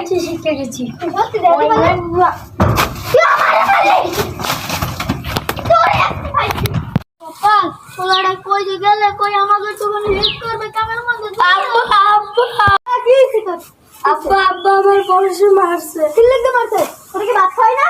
Guarantee শিখে গেছি। পোলাটা কই যে গেলে কই আমাকে একটু মানে হেল্প করবে কামের মধ্যে আব্বা আব্বা কি হইছে আব্বা আব্বা আমার পড়শে মারছে। কি মারছে? তোর কি ভাত খাই না?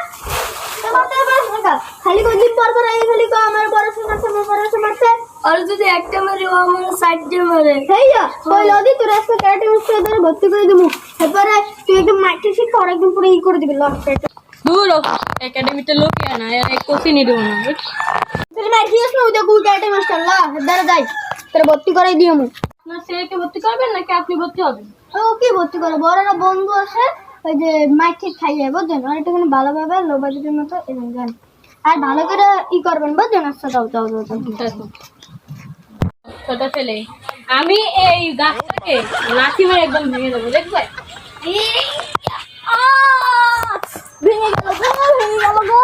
তো মারতে পারছ না খালি কই পর পর এই খালি আমার পড়াশোনা মারছে আমার পড়াশোনা মারছে। আর যদি একটা মারে ও আমার সাইড দিয়ে মারে। সেই যা কই লদি তোর আজকে ক্যারাটে মাস্টার ধরে ভর্তি করে দেবো এরপরে তুই একদম মাইকে শিখে আর একদম পুরো ই করে দিবি লস দূর একাডেমিতে লোক না কোচিং নিয়ে দেবো না তুই মার দিস না ওইটা কুই ক্যারাটে মাস্টার লা দাঁড়া যাই। তোর ভর্তি করাই দিও মু না সেকে ভর্তি করবেন নাকি আপনি ভর্তি হবেন? ও কি ভর্তি করে বড় একটা বন্ধু আছে ওই যে মাইক ঠিক খাই যায় বুঝছেন? আর একটুখানি ভালোভাবে লো বাজেটের মতো এবং গান আর ভালো করে ই করবেন বুঝছেন? আচ্ছা দাও দাও দাও দাও। ছোট ছেলে। আমি এই গাছটাকে লাঠি মেরে একদম ভেঙে দেবো দেখবে আহ! ভেঙে গেল গো ভেঙে গেল গো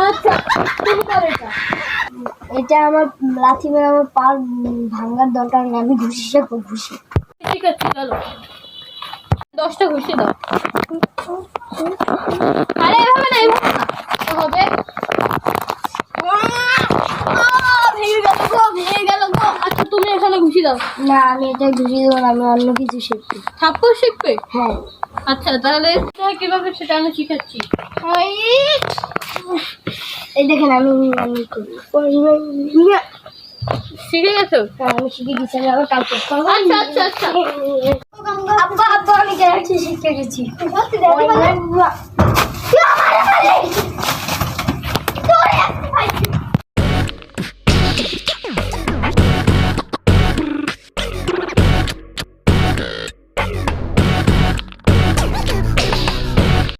আচ্ছা তুমি করো এটা আমার লাথি মেরে আমার পা ভাঙার দরকার নেই আমি ঘুষি শেখো ঘুষি। ঠিক আছে চলো। দশটা ঘুষি দাও। আরে এভাবে না এভাবে না। তো হবে। আচ্ছা তুমি এখানে ঘুষি দাও। না আমি এটা ঘুষি দেবো না আমি অন্য কিছু থাপ্পড় শিখবে? হ্যাঁ। আচ্ছা তাহলে কীভাবে সেটা আমি শিখাচ্ছি? এই দেখেন আমি আমি করি। শিখে গেছো হ্যাঁ, আমি শিখে গেছি আমি আবার কাল করতে আচ্ছা আচ্ছা আচ্ছা। আব্বা আব্বা আমি শিখে গেছি। মানে